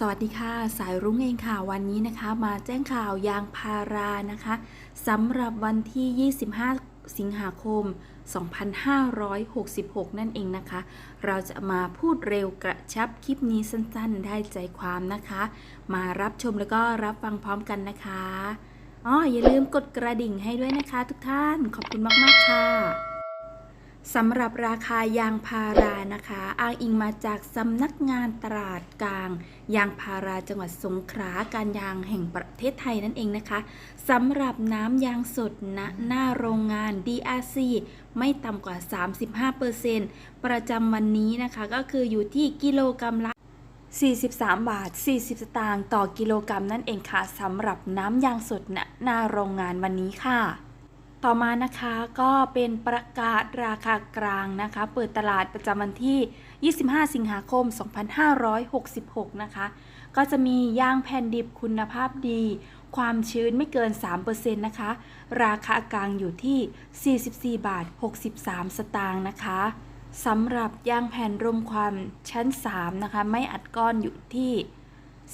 สวัสดีค่ะ สายรุ้งเองค่ะวันนี้นะคะ มาแจ้งข่าวยางพารานะคะสำหรับวันที่ 25 สิงหาคม 2566 นั่นเองนะคะ เราจะมาพูดเร็วกระชับคลิปนี้สั้นๆ ได้ใจความนะคะ มารับชมแล้วก็รับฟังพร้อมกันนะคะอ๋ออย่าลืมกดกระดิ่งให้ด้วยนะคะทุกท่านขอบคุณมากๆค่ะ สำหรับราคายางพารานะคะ อ้างอิงมาจากสำนักงานตลาดกลาง ยางพาราจังหวัดสงขลาการยางแห่งประเทศไทยนั่นเองนะคะสำหรับน้ำยางสดณหน้าโรงงาน DRC ไม่ต่ำกว่า 35%ประจำวันนี้นะคะก็คืออยู่ที่กิโลกรัมละ43 บาท 40 สตางค์ต่อกิโลกรัมนั่นเองค่ะสำหรับน้ำยางสดณหน้าโรงงานวันนี้ค่ะ ต่อมานะคะก็เป็นประกาศราคากลางนะคะ เปิดตลาดประจำวันที่ 25 สิงหาคม 2566 นะคะ ก็จะมียางแผ่นดิบคุณภาพดี ความชื้นไม่เกิน 3%นะคะ ราคากลางอยู่ที่ 44 บาท 63 สตางค์นะคะสำหรับยางแผ่นรมควันชั้น 3 นะคะ ไม่อัดก้อนอยู่ที่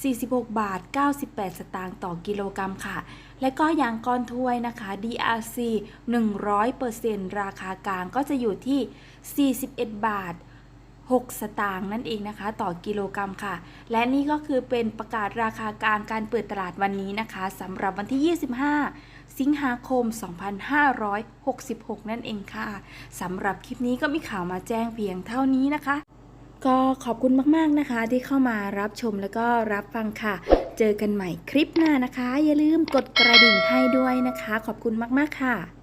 46 บาท 98 สตางค์ต่อกิโลกรัมค่ะ และก็ยางก้อนถ้วยนะคะ DRC 100%ราคากลางก็จะอยู่ที่ 41 บาท 6 สตางค์นั่นเองนะคะ ต่อกิโลกรัมค่ะ และนี่ก็คือเป็นประกาศราคากลางการเปิดตลาดวันนี้นะคะสำหรับวันที่ 25 สิงหาคม 2566 นั่นเองค่ะสำหรับคลิปนี้ก็มีข่าวมาแจ้งเพียงเท่านี้นะคะ ก็ขอบคุณมากๆนะคะ ที่เข้ามารับชมแล้วก็รับฟังค่ะ เจอกันใหม่คลิปหน้านะคะ อย่าลืมกดกระดิ่งให้ด้วยนะคะ ขอบคุณมากๆค่ะ